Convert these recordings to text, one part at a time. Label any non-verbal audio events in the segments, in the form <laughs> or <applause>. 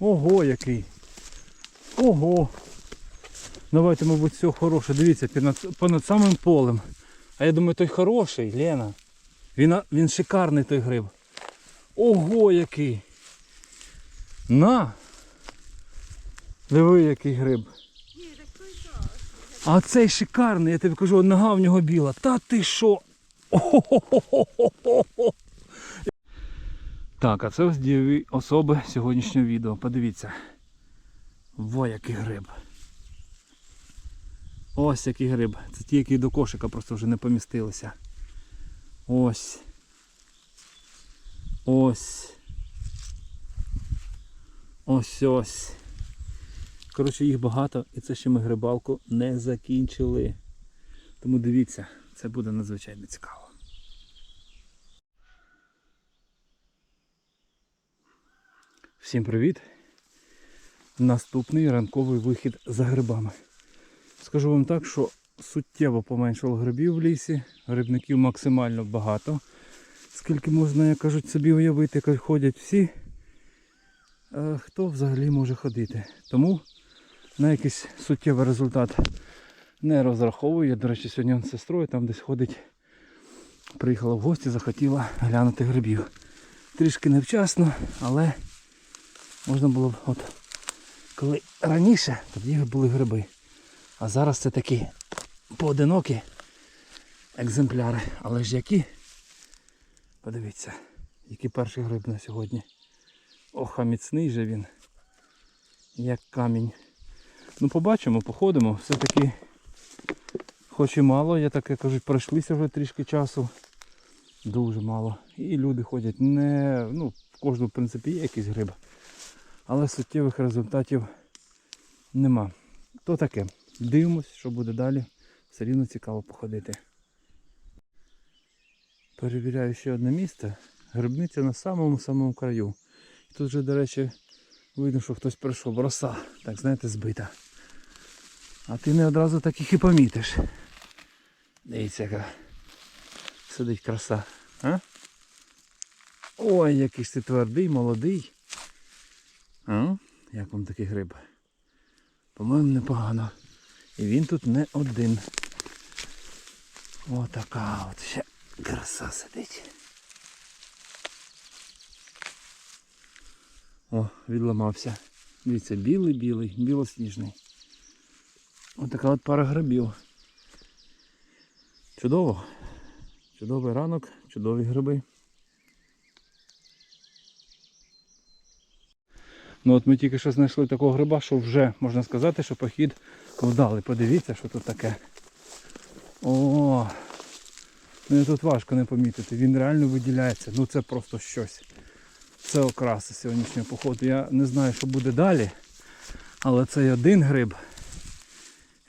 Ого, який. Ого. Давайте, мабуть, все хороше. Дивіться, понад, понад самим полем. А я думаю, той хороший, Лена. Він, він шикарний той гриб. Ого, який. На. Диви, який гриб. А цей шикарний, я тобі кажу, нога в нього біла. Та ти що? О-хо-хо-хо-хо-хо. Так, а це ось дієві особи сьогоднішнього відео. Подивіться. Во який гриб. Ось який гриб. Це ті, які до кошика просто вже не помістилися. Ось. Ось. Ось ось. Коротше, їх багато і це ще ми грибалку не закінчили. Тому дивіться, це буде надзвичайно цікаво. Всім привіт! Наступний ранковий вихід за грибами. Скажу вам так, що суттєво поменшало грибів в лісі, грибників максимально багато. Скільки можна, як кажуть, собі уявити, як ходять всі, е, хто взагалі може ходити. Тому на якийсь суттєвий результат не розраховую. Я, до речі, сьогодні з сестрою там десь ходить. Приїхала в гості, захотіла глянути грибів. Трішки невчасно, але можна було б от коли раніше, тоді були гриби. А зараз це такі поодинокі екземпляри. Але ж які? Подивіться, який перший гриб на сьогодні. Ох, а міцний же він. Як камінь. Ну побачимо, походимо. Все-таки хоч і мало, я так як кажуть, пройшлися вже трішки часу. Дуже мало. І люди ходять не. Ну, в кожному в принципі є якийсь гриб. Але суттєвих результатів нема. То таке. Дивимось, що буде далі. Все рівно цікаво походити. Перевіряю ще одне місце. Грибниця на самому-самому краю. Тут вже, до речі, видно, що хтось прийшов. Роса, так знаєте, збита. А ти не одразу так їх і помітиш. Дивіться, яка сидить краса. А? Ой, який ти твердий, молодий. А? Як вам такий гриб? По-моєму, непогано. І він тут не один. Отака от ще краса сидить. О, відламався. Дивіться, білий-білий, білосніжний. Отака от пара грибів. Чудово. Чудовий ранок, чудові гриби. Ну от ми тільки що знайшли такого гриба, що вже можна сказати, що похід вдалий. Подивіться, що тут таке. О, ну тут важко не помітити. Він реально виділяється. Ну це просто щось. Це окраса сьогоднішнього походу. Я не знаю, що буде далі. Але цей один гриб,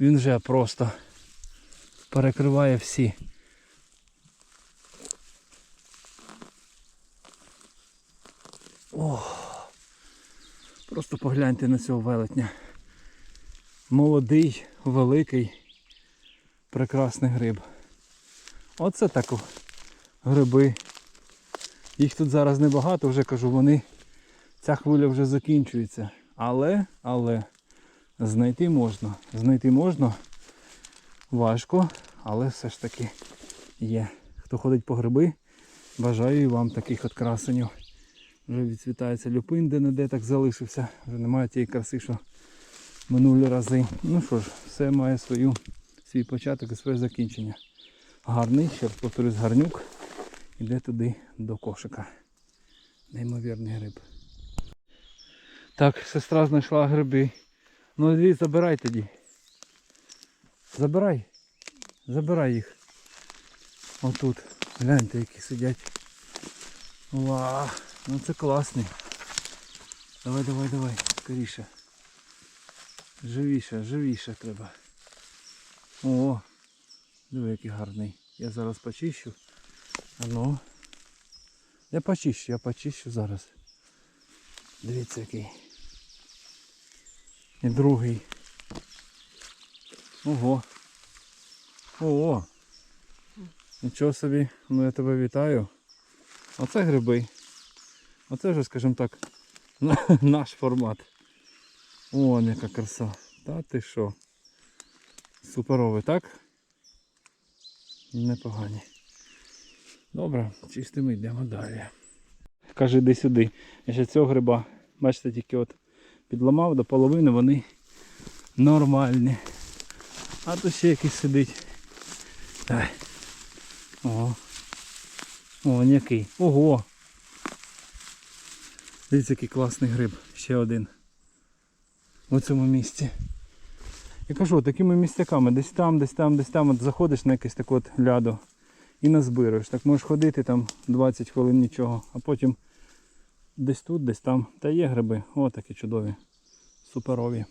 він вже просто перекриває всі. Ох. Просто погляньте на цього велетня. Молодий, великий, прекрасний гриб. Оце так гриби. Їх тут зараз небагато, вже кажу, вони. Ця хвиля вже закінчується. Але, але знайти можна. Знайти можна. Важко, але все ж таки є. Хто ходить по гриби, бажаю і вам таких от красенів. Вже відцвітається люпин, де не де так залишився. Вже немає тієї краси, що минулі рази. Ну що ж, все має свою, свій початок і своє закінчення. Гарний, ще повторюсь, гарнюк. Іде туди до кошика. Неймовірний гриб. Так, сестра знайшла гриби. Ну іди, забирай тоді. Забирай. Забирай їх. Отут. Гляньте, які сидять. Вау. Ну це класний. Давай, давай, давай, скоріше. Живіше, живіше треба. О, диви, який гарний. Я зараз почищу. А ну. Я почищу, я почищу зараз. Дивіться який. І другий. Ого. Ого. Нічого собі, ну я тебе вітаю. Оце гриби. Оце вже, скажімо так, <laughs> Наш формат. О, яка краса. Та ти що? Суперовий, так? Непогані. Добре, чистимо йдемо далі. Каже, йди сюди. Я ще цього гриба, бачите, тільки от підламав до половини, вони нормальні. А тут ще якийсь сидить. Давай. О. О, який. Ого. Дивіться, який класний гриб. Ще один. У цьому місці. Я кажу, такими місцяками, десь там, десь там, десь там, от заходиш на якесь таке от ляду і назбируєш. Так можеш ходити там 20 хвилин нічого, а потім десь тут, десь там. Та є гриби. О, такі чудові. Суперові.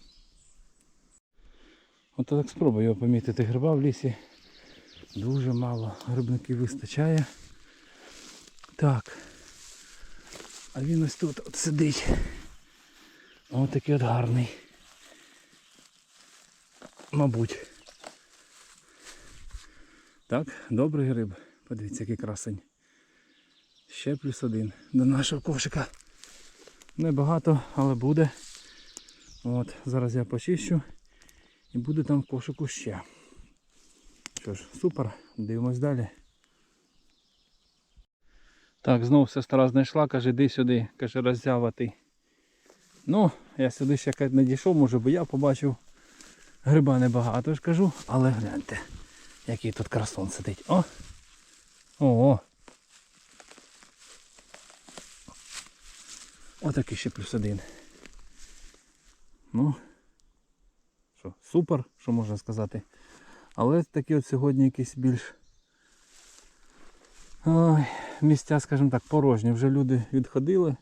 От так спробую його помітити. Гриба в лісі дуже мало. Грибників вистачає. Так. А він ось тут от сидить. Ось такий от гарний. Мабуть. Так, добрий гриб. Подивіться, який красень. Ще плюс один до нашого кошика. Небагато, але буде. От, зараз я почищу і буде там в кошику ще. Що ж, супер, дивимось далі. Так, знов сестра знайшла, каже, іди сюди, каже, роззявати. Ну, я сюди ще не дійшов, може, бо я побачив гриба небагато ж кажу, але гляньте, який тут красон сидить. О! Ого! Отакий ще плюс один. Ну, що, супер, що можна сказати. Але такі от сьогодні якісь більш ой, місця, скажімо так, порожні. Вже люди відходили.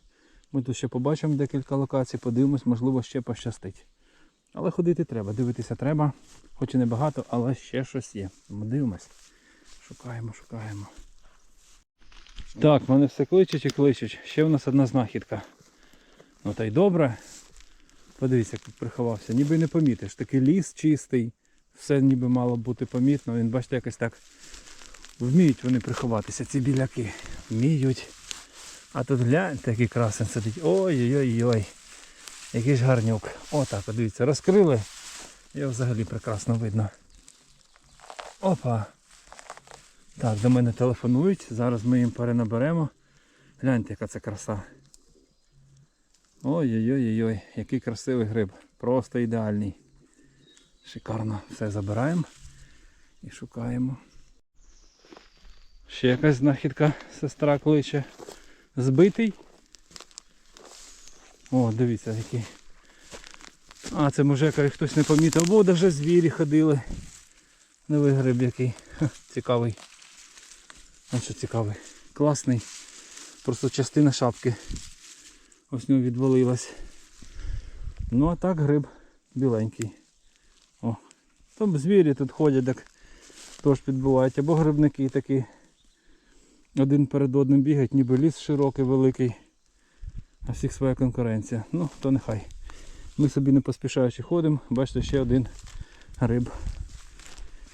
Ми тут ще побачимо декілька локацій, подивимось, можливо, ще пощастить. Але ходити треба, дивитися треба. Хоч і не багато, але ще щось є. Ми дивимось. Шукаємо, шукаємо. Так, мене все кличуть і кличуть. Ще в нас одна знахідка. Ну та й добре. Подивіться, як приховався. Ніби не помітиш. Такий ліс чистий. Все ніби мало бути помітно. Він, бачите, якось так вміють вони приховатися, ці біляки. Вміють. А тут гляньте, який красен сидить. Ой-ой-ой. Який ж гарнюк. Отак, от дивіться, розкрили. Його взагалі прекрасно видно. Опа. Так, до мене телефонують. Зараз ми їм перенаберемо. Гляньте, яка це краса. Ой-ой-ой-ой, який красивий гриб. Просто ідеальний. Шикарно. Все забираємо і шукаємо. Ще якась знахідка сестра кличе. Збитий. О, дивіться який. А, це може якось хтось не помітив, бо вже звірі ходили. Новий гриб який. Ха, цікавий. Ось що цікавий. Класний. Просто частина шапки. Ось нього відвалилась. Ну а так гриб біленький. О. Там звірі тут ходять, так теж підбувають. Або грибники такі. Один перед одним бігають, ніби ліс широкий, великий. А всіх своя конкуренція. Ну, то нехай. Ми собі не поспішаючи ходимо. Бачите, ще один гриб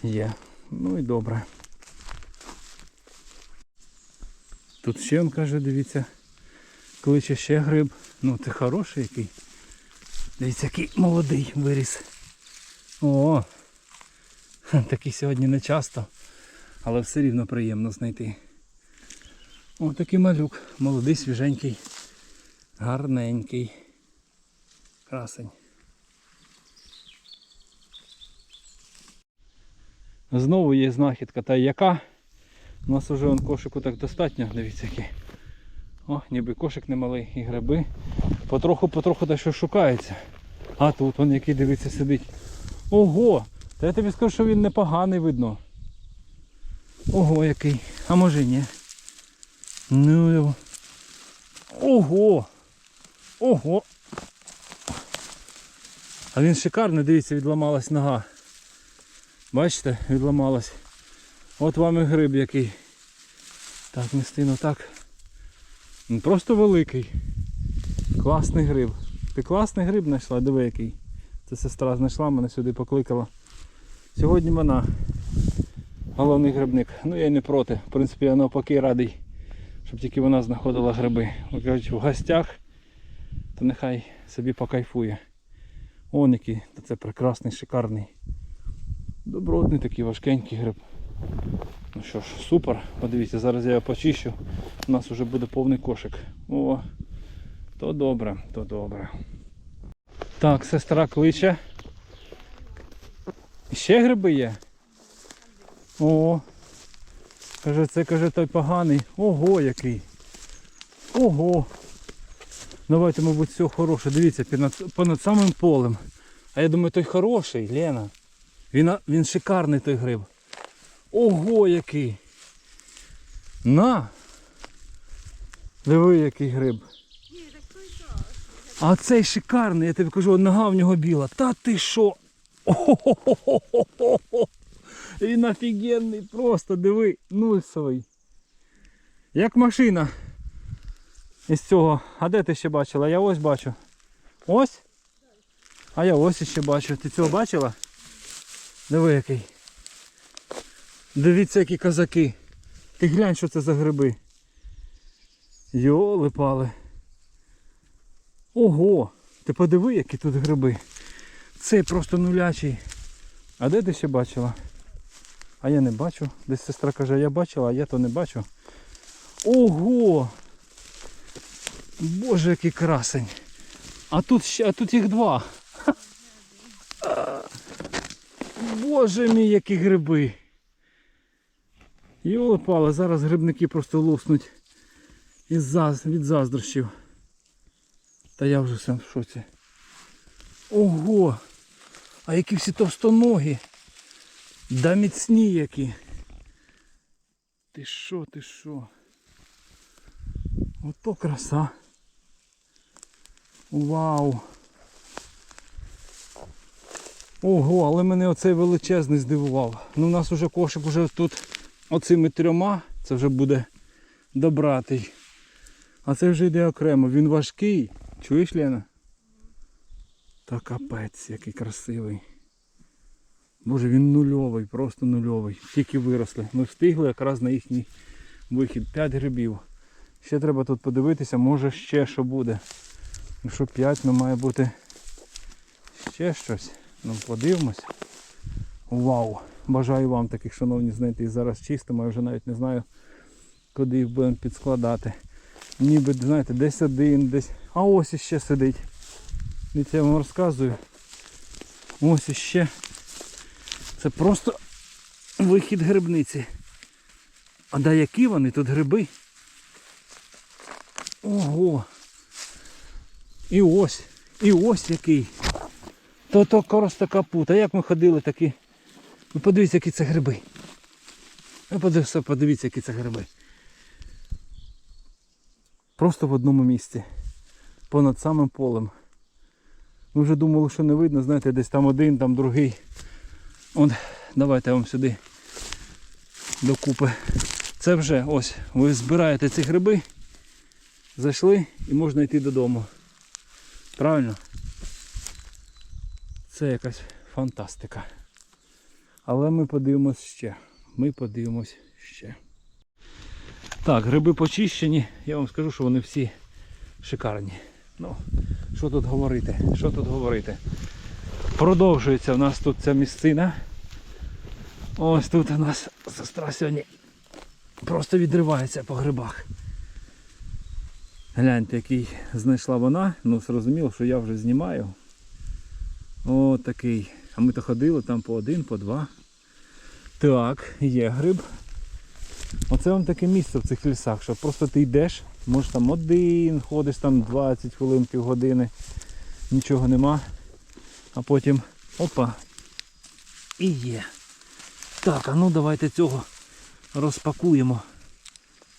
є. Ну і добре. Тут ще він каже, дивіться, кличе ще гриб. Ну це хороший який. Дивіться, який молодий виріс. О! <laughs> Такий сьогодні не часто, але все рівно приємно знайти. О, такий малюк, молодий, свіженький, гарненький. Красень. Знову є знахідка та яка. У нас вже вон кошику так достатньо, дивіться який. О, ніби кошик немалий і гриби. Потроху-потроху дещо шукається. А тут вон який дивиться сидить. Ого! Та я тобі скажу, що він непоганий видно. Ого який. А може ні. Ну його. Ого! Ого! А він шикарний, дивіться, відламалась нога. Бачите, відламалась. От вам і гриб який. Так, містину так. Він просто великий. Класний гриб. Ти класний гриб знайшла, диви який. Це сестра знайшла, мене сюди покликала. Сьогодні вона головний грибник. Ну я й не проти. В принципі, я навпаки радий, щоб тільки вона знаходила гриби. Кажуть, в гостях то нехай собі покайфує. Он який, то це прекрасний, шикарний. Добротний такий важкенький гриб. Ну що ж, супер. Подивіться, зараз я його почищу. У нас вже буде повний кошик. О, то добре, то добре. Так, сестра кличе. Ще гриби є? О. Каже, це каже той поганий. Ого, який. Ого. Давайте, мабуть, все хороше. Дивіться, понад, понад самим полем. А я думаю, той хороший, Лена. Він, він шикарний той гриб. Ого, який. На. Диви, який гриб. А цей шикарний, я тобі кажу, нога в нього біла. Та ти що? О-хо-хо-хо-хо-хо. Він офігенний, просто диви, нульсовий. Як машина із цього. А де ти ще бачила? Я ось бачу. Ось? А я ось ще бачу. Ти цього бачила? Диви який. Дивіться, які козаки. Ти глянь, що це за гриби. Йоли пали. Ого! Ти подиви, які тут гриби. Цей просто нулячий. А де ти ще бачила? А я не бачу. Десь сестра каже, я бачила, а я то не бачу. Ого! Боже, який красень. А тут ще, а тут їх два. Боже мій, які гриби. Йоли пали, зараз грибники просто луснуть від заздрощів. Та я вже сам в шоці. Ого! А які всі товстоногі. Да міцні які. Ти що, ти що? Ото краса. Вау. Ого, але мене оцей величезний здивував. Ну у нас вже кошик уже тут оцими трьома, це вже буде добратий. А це вже йде окремо. Він важкий. Чуєш, Лена? Та капець, який красивий. Боже, він нульовий, просто нульовий. Тільки виросли. Ми встигли якраз на їхній вихід. 5 грибів. Ще треба тут подивитися, може ще що буде. Якщо 5, ну має бути ще щось. Ну подивимось. Вау! Бажаю вам таких, шановні, знайти. Зараз чистимо, я вже навіть не знаю, куди їх будемо підскладати. Ніби, знаєте, десь один, десь. А ось іще сидить. Дивіться, я вам розказую. Ось іще. Це просто вихід грибниці. А да які вони тут гриби? Ого! І ось, і ось який. То то просто капут. А як ми ходили такі. Ви подивіться, які це гриби. Ви подивіться, які це гриби. Просто в одному місці. Понад самим полем. Ми вже думали, що не видно, знаєте, десь там один, там другий. От, давайте я вам сюди докупи. Це вже ось, ви збираєте ці гриби, зайшли і можна йти додому. Правильно? Це якась фантастика. Але ми подивимось ще. Ми подивимось ще. Так, гриби почищені. Я вам скажу, що вони всі шикарні. Ну, що тут говорити? Що тут говорити? Продовжується в нас тут ця місцина. Ось тут у нас сестра сьогодні просто відривається по грибах. Гляньте, який знайшла вона. Ну, зрозуміло, що я вже знімаю. О, такий. А ми то ходили там по один, по два. Так, є гриб. Оце вам таке місце в цих лісах, що просто ти йдеш, може там один, ходиш там 20 хвилин, півгодини, нічого нема. А потім опа. І є. Так, а ну давайте цього розпакуємо.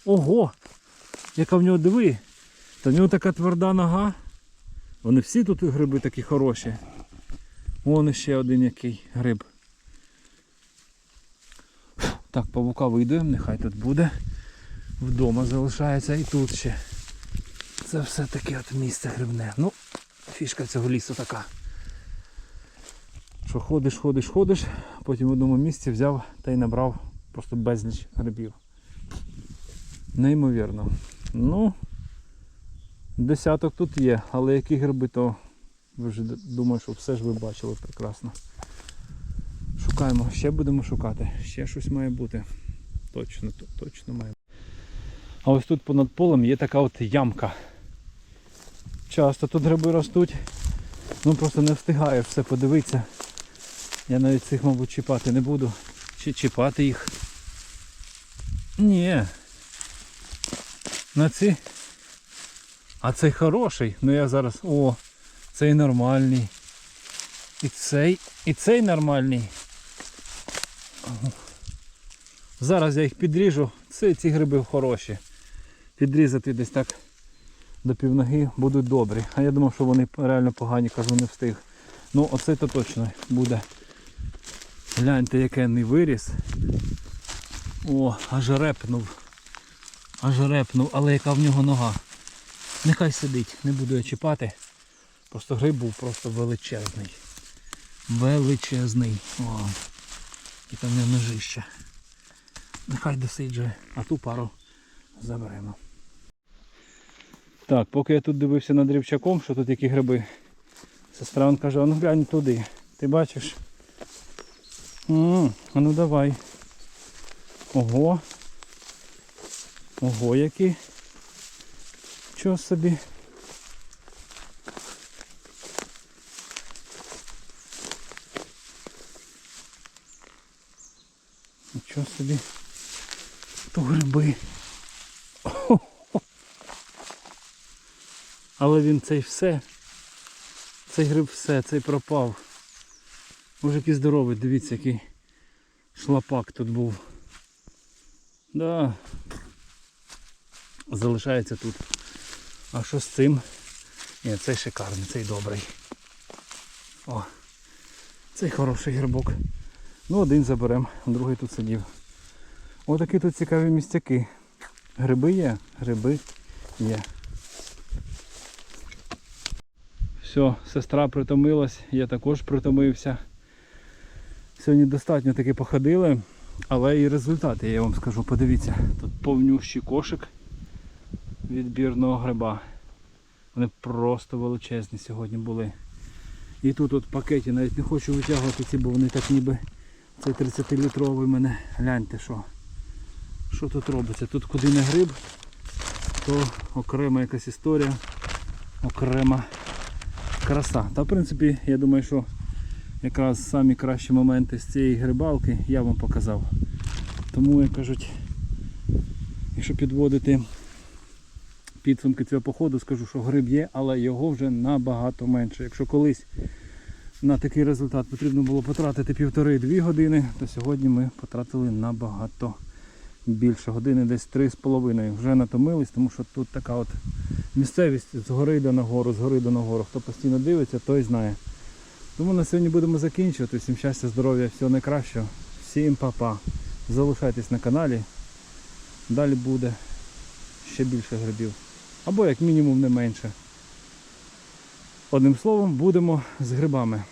Ого! Яка в нього диви. Та в нього така тверда нога. Вони всі тут гриби такі хороші. Вон ще один який гриб. Так, павука вийдуємо, нехай тут буде. Вдома залишається і тут ще. Це все таке от місце грибне. Ну, фішка цього лісу така. Що ходиш, ходиш, ходиш, потім в одному місці взяв та й набрав просто безліч грибів. Неймовірно. Ну, Десяток тут є, але які гриби, то ви вже думаю, що все ж ви бачили прекрасно. Шукаємо, ще будемо шукати. Ще щось має бути. Точно, точно має. бути. А ось тут понад полем є така от ямка. Часто тут гриби ростуть. Ну просто не встигаєш все подивитися. Я навіть цих, мабуть, чіпати не буду. Чи чіпати їх. Ні. На ці. А цей хороший. Ну я зараз. О, цей нормальний. І цей, і цей нормальний. Зараз я їх підріжу. Це ці гриби хороші. Підрізати десь так до півноги будуть добрі. А я думав, що вони реально погані, кажу, не встиг. Ну оцей то точно буде. Гляньте, який виріс. О, аж репнув. Аж репнув, але яка в нього нога. Нехай сидить, не буду я чіпати. Просто гриб був просто величезний. Величезний. О, і там не ножище. Нехай досиджує, а ту пару заберемо. Так, поки я тут дивився над рівчаком, що тут які гриби. Сестра он каже, ну глянь туди. Ти бачиш? А ну давай. Ого. Ого, які. Чого собі? Нічого собі. То гриби. <laughs> Але він цей все. Цей гриб все, цей пропав. Може який здоровий, дивіться, який шлапак тут був. Да. Залишається тут. А що з цим? Ні, цей шикарний, цей добрий. О, цей хороший грибок. Ну, один заберемо, другий тут сидів. Отакі тут цікаві містяки. Гриби є, гриби є. Все, сестра притомилась, я також притомився. Сьогодні достатньо таки походили, але і результати я вам скажу, подивіться, тут повнющий кошик відбірного гриба. Вони просто величезні сьогодні були. І тут от пакеті навіть не хочу витягувати ці, бо вони так ніби цей 30-літровий мене. Гляньте що. Що тут робиться? Тут куди не гриб, то окрема якась історія, окрема краса. Та в принципі я думаю, що якраз самі кращі моменти з цієї грибалки я вам показав. Тому як кажуть, якщо підводити підсумки цього походу, скажу, що гриб є, але його вже набагато менше. Якщо колись на такий результат потрібно було потратити півтори-дві години, то сьогодні ми потратили набагато більше години, десь три з половиною. Вже натомились, тому що тут така от місцевість згори йде нагору, згори йде нагору. Хто постійно дивиться, той знає. Тому на сьогодні будемо закінчувати. Всім щастя, здоров'я, всього найкращого. Всім па-па. Залишайтесь на каналі. Далі буде ще більше грибів. Або як мінімум не менше. Одним словом, будемо з грибами.